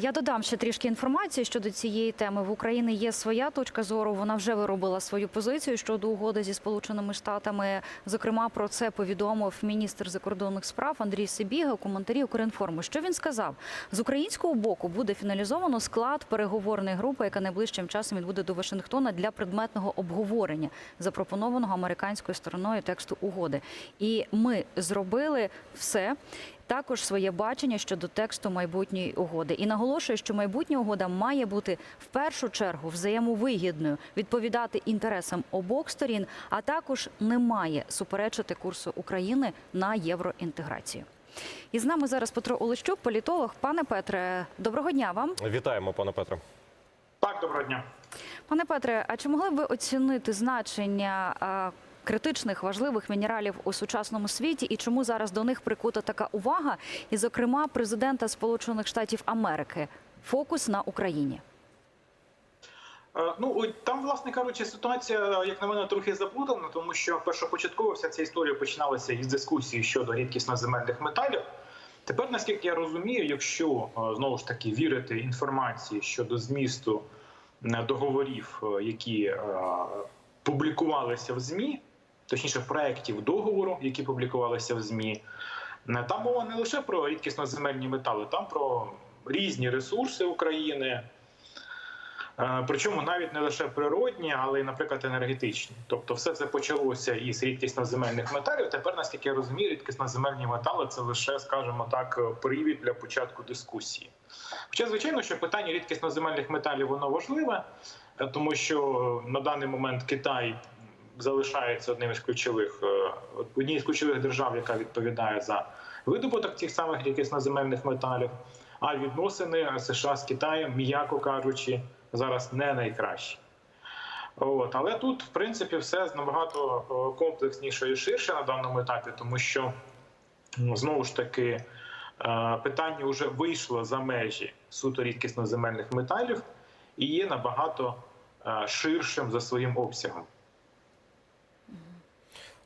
Я додам ще трішки інформації щодо цієї теми. В Україні є своя точка зору. Вона вже виробила свою позицію щодо угоди зі Сполученими Штатами. Зокрема, про це повідомив міністр закордонних справ Андрій Сибіга у коментарі Укрінформу. Що він сказав? З українського боку буде фіналізовано склад переговорної групи, яка найближчим часом відбуде до Вашингтона для предметного обговорення запропонованого американською стороною тексту угоди. І ми зробили все. Також своє бачення щодо тексту майбутньої угоди і наголошує, що майбутня угода має бути в першу чергу взаємовигідною, відповідати інтересам обох сторін, а також не має суперечити курсу України на євроінтеграцію. І з нами зараз Петро Олещук, політолог. Пане Петре, доброго дня вам. Вітаємо, пане Петре. Так, доброго дня. Пане Петре, а чи могли б ви оцінити значення критичних важливих мінералів у сучасному світі і чому зараз до них прикута така увага? І, зокрема, президента Сполучених Штатів Америки фокус на Україні? Е, Ну там, власне кажучи, ситуація, як на мене, трохи заплутана, тому що першопочатково вся ця історія починалася із дискусії щодо рідкісноземельних металів. Тепер, наскільки я розумію, якщо е, знову ж таки вірити інформації щодо змісту е, договорів, які публікувалися в ЗМІ, точніше проєктів договору, які публікувалися в ЗМІ, е, там мова не лише про рідкісноземельні метали, там про різні ресурси України. Е, Причому навіть не лише природні, але й, наприклад, енергетичні. Тобто, все це почалося із рідкісноземельних металів. Тепер, наскільки я розумію, рідкісноземельні метали це лише, скажімо так, привід для початку дискусії. Хоча, звичайно, що питання рідкісноземельних металів воно важливе, е, тому що на даний момент Китай залишається одним із ключових е, однією з ключових держав, яка відповідає за видобуток цих самих рідкісноземельних металів. А відносини США з Китаєм, м'яко кажучи, зараз не найкращі. От. Але тут, в принципі, все набагато е, комплексніше і ширше на даному етапі, тому що ну, знову ж таки е, питання вже вийшло за межі суто рідкісноземельних металів і є набагато ширшим за своїм обсягом.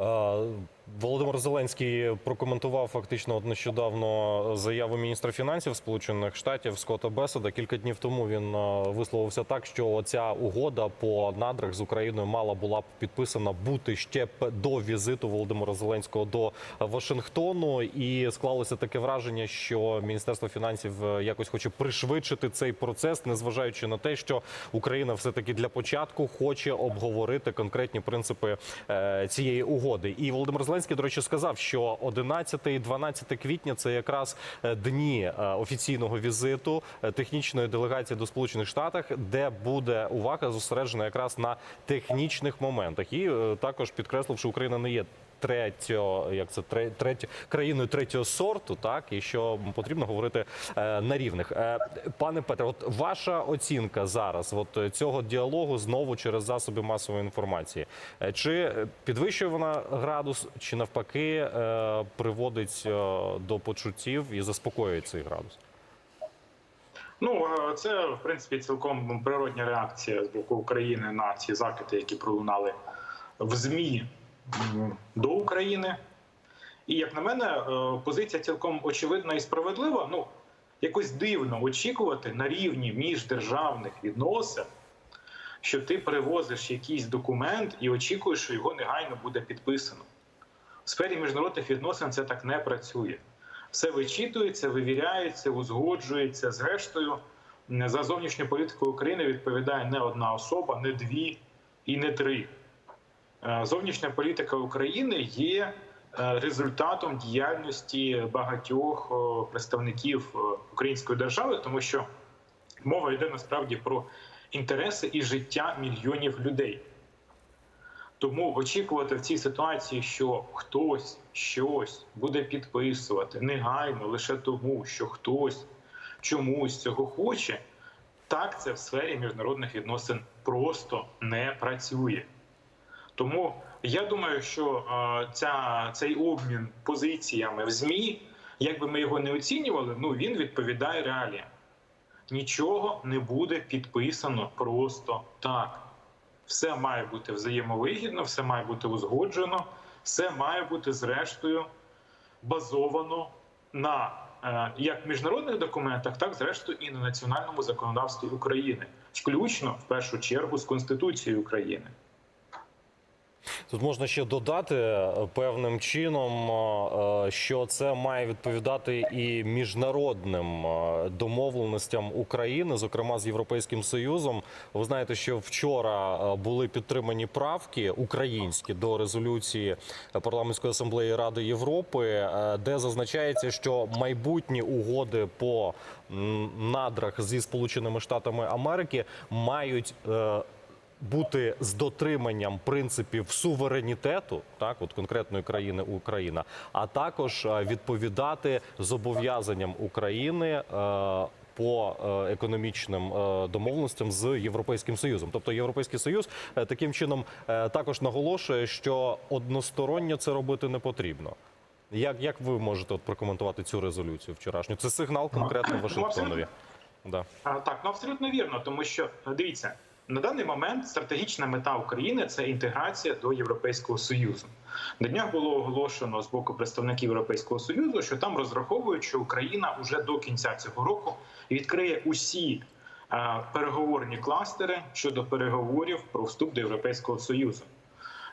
Е, Володимир Зеленський прокоментував фактично нещодавно заяву міністра фінансів Сполучених Штатів Скотта Беседа. Кілька днів тому він е, висловився так, що ця угода по надрах з Україною мала була підписана бути ще до візиту Володимира Зеленського до Вашингтону. І склалося таке враження, що міністерство фінансів е, якось хоче пришвидшити цей процес, незважаючи на те, що Україна все таки для початку хоче обговорити конкретні принципи е, цієї угоди. І Володимир Зеленський, до речі, сказав, що 11 і 12 квітня це якраз е, дні е, офіційного візиту е, технічної делегації до Сполучених Штатів, де буде увага зосереджена якраз на технічних моментах. І також підкреслив, що Україна не є. Третього, як це третє країною третього сорту, так і що потрібно говорити е, на рівних. Е, пане Петре, от ваша оцінка зараз, от цього діалогу знову через засоби масової інформації. Е, Чи підвищує вона градус, чи навпаки приводить до почуттів і заспокоює цей градус? Ну це в принципі цілком природня реакція з боку України на ці закиди, які пролунали в ЗМІ до України. І як на мене, е, позиція цілком очевидна і справедлива. Ну якось дивно очікувати на рівні міждержавних відносин, що ти перевозиш якийсь документ і очікуєш, що його негайно буде підписано. В сфері міжнародних відносин це так не працює. Все вичитується, вивіряється, узгоджується. Зрештою, за зовнішню політику України відповідає не одна особа, не дві і не три. Е, Зовнішня політика України є е, результатом діяльності багатьох е, представників української держави, тому що мова йде насправді про інтереси і життя мільйонів людей. Тому очікувати в цій ситуації, що хтось щось буде підписувати негайно лише тому, що хтось чомусь цього хоче, так це в сфері міжнародних відносин просто не працює. Тому я думаю, що ця, цей обмін позиціями в ЗМІ, як би ми його не оцінювали, ну він відповідає реаліям. Нічого не буде підписано просто так. Все має бути взаємовигідно, все має бути узгоджено, все має бути зрештою базовано на е, як міжнародних документах, так зрештою і на національному законодавстві України, включно в першу чергу з Конституцією України. Тут можна ще додати е, певним чином, е, що це має відповідати і міжнародним е, домовленостям України, зокрема з Європейським Союзом. Ви знаєте, що вчора е, були підтримані правки українські до резолюції парламентської асамблеї Ради Європи, е, де зазначається, що майбутні угоди по надрах зі Сполученими Штатами Америки мають. Бути з дотриманням принципів суверенітету, так от конкретної країни Україна, а також е, відповідати зобов'язанням України. е, По е, економічним домовленостям з європейським союзом, тобто європейський союз таким чином також наголошує, що односторонньо це робити не потрібно. Як, як ви можете от прокоментувати цю резолюцію вчорашню? Це сигнал конкретно Ну, Вашингтонові. Да. А, Так, ну абсолютно вірно, тому що дивіться, на даний момент стратегічна мета України це інтеграція до Європейського Союзу. На днях було оголошено з боку представників Європейського Союзу, що там розраховують, що Україна уже до кінця цього року відкриє усі е, переговорні кластери щодо переговорів про вступ до Європейського Союзу.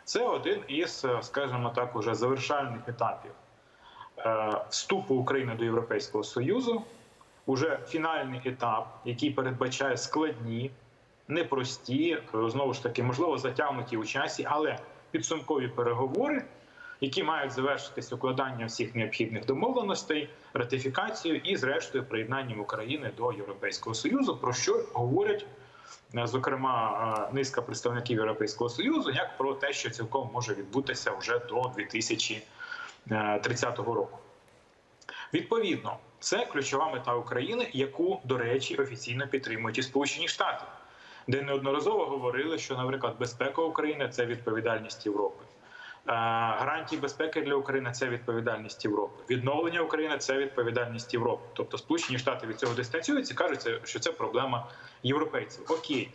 Це один із, е, скажімо так, уже завершальних етапів е, вступу України до Європейського Союзу уже фінальний етап, який передбачає складні, непрості, е, знову ж таки, можливо, затягнуті у часі, але підсумкові переговори, які мають завершитись укладанням всіх необхідних домовленостей, ратифікацією і, зрештою, приєднанням України до Європейського Союзу, про що говорять. е, Зокрема, е, низка представників Європейського союзу, як про те, що цілком може відбутися вже до 2030 року. Відповідно, це ключова мета України, яку, до речі, офіційно підтримують і Сполучені Штати, де неодноразово говорили, що, наприклад, безпека України це відповідальність Європи. Е, Гарантії безпеки для України це відповідальність Європи. Відновлення України це відповідальність Європи. Тобто Сполучені Штати від цього дистанціюються кажуть, що це проблема європейців. Окей,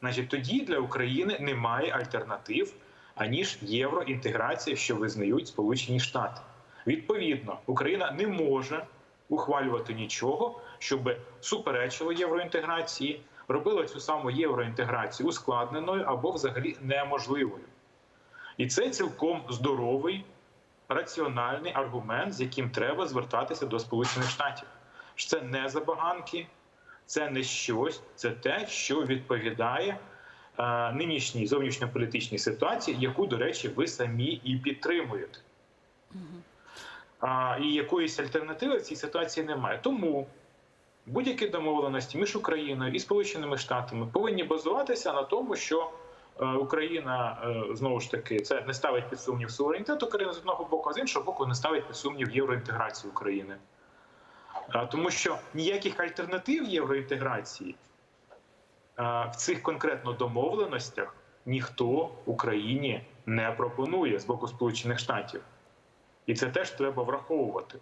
значить, тоді для України немає альтернатив аніж євроінтеграція, що визнають Сполучені Штати. Відповідно, Україна не може ухвалювати нічого, щоб суперечило євроінтеграції, робило цю саму євроінтеграцію ускладненою або взагалі неможливою. І це цілком здоровий, раціональний аргумент, з яким треба звертатися до Сполучених Штатів. Що Це не забаганки, це не щось, це те, що відповідає е, нинішній зовнішньополітичній ситуації, яку, до речі, ви самі і підтримуєте. А, і якоїсь альтернативи в цій ситуації немає. Тому будь-які домовленості між Україною і Сполученими Штатами повинні базуватися на тому, що е, Україна е, знову ж таки це не ставить під сумнів суверенітет України з одного боку, а з іншого боку, не ставить під сумнів євроінтеграцію України. Е, Тому що ніяких альтернатив євроінтеграції в цих конкретно домовленостях ніхто Україні не пропонує з боку Сполучених Штатів. І це теж треба враховувати.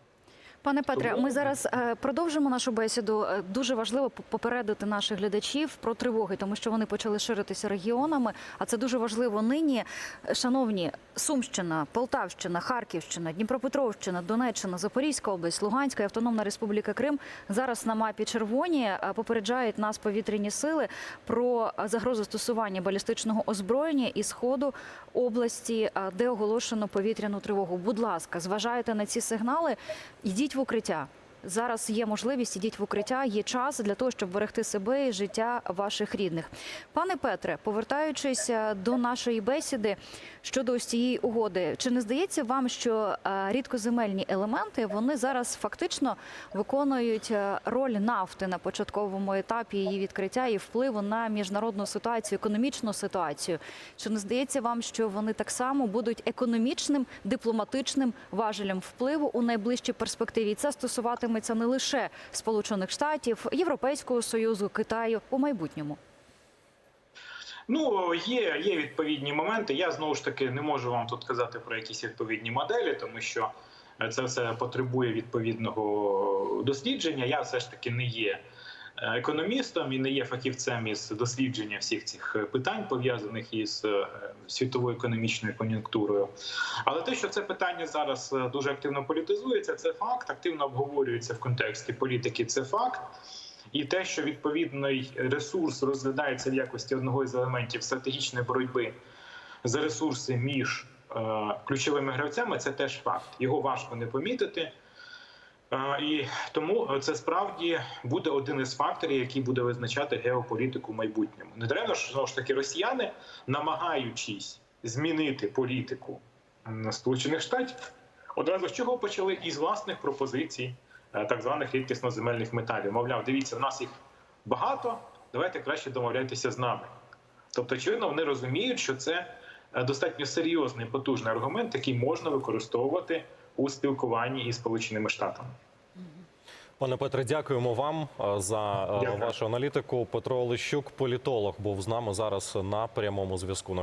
Пане Петре, ми зараз е, продовжимо нашу бесіду. Е, Дуже важливо попередити наших глядачів про тривоги, тому що вони почали ширитися регіонами. А це дуже важливо нині. Шановні, Сумщина, Полтавщина, Харківщина, Дніпропетровщина, Донеччина, Запорізька область, Луганська і Автономна Республіка Крим зараз на мапі червоні попереджають нас повітряні сили про загрозу застосування балістичного озброєння і сходу області, де оголошено повітряну тривогу. Будь ласка, зважайте на ці сигнали. Йдіть в укриття. Зараз є можливість ідіть в укриття, є час для того, щоб берегти себе і життя ваших рідних. Пане Петре, повертаючись е, до нашої бесіди щодо ось цієї угоди, чи не здається вам, що е, рідкоземельні елементи вони зараз фактично виконують е, роль нафти на початковому етапі її відкриття і впливу на міжнародну ситуацію, економічну ситуацію? Чи не здається вам, що вони так само будуть економічним дипломатичним важелем впливу у найближчій перспективі? І це стосуватиметься не лише Сполучених Штатів, Європейського союзу, Китаю у майбутньому. Ну є, є відповідні моменти. Я знову ж таки не можу вам тут казати про якісь відповідні моделі, тому що це все потребує відповідного дослідження. Я все ж таки не є економістом і не є фахівцем із дослідження всіх цих е, питань, пов'язаних із е, світовою економічною кон'юнктурою. Але те, що це питання зараз е, дуже активно політизується, це факт, активно обговорюється в контексті політики. Це факт. І те, що відповідний ресурс розглядається в якості одного із елементів стратегічної боротьби за ресурси між е, ключовими гравцями, це теж факт. Його важко не помітити. Е, І тому це справді буде один із факторів, який буде визначати геополітику в майбутньому. Не даремно ж знову ж таки росіяни, намагаючись змінити політику Сполучених Штатів, одразу з чого почали із власних пропозицій е, так званих рідкісно-земельних металів. Мовляв, дивіться, в нас їх багато, давайте краще домовляйтеся з нами. Тобто, очевидно, вони розуміють, що це е, достатньо серйозний потужний аргумент, який можна використовувати у спілкуванні із Сполученими Штатами. Пане Петре, дякуємо вам за Дякую. вашу аналітику. Петро Олещук, політолог, був з нами зараз на прямому зв'язку.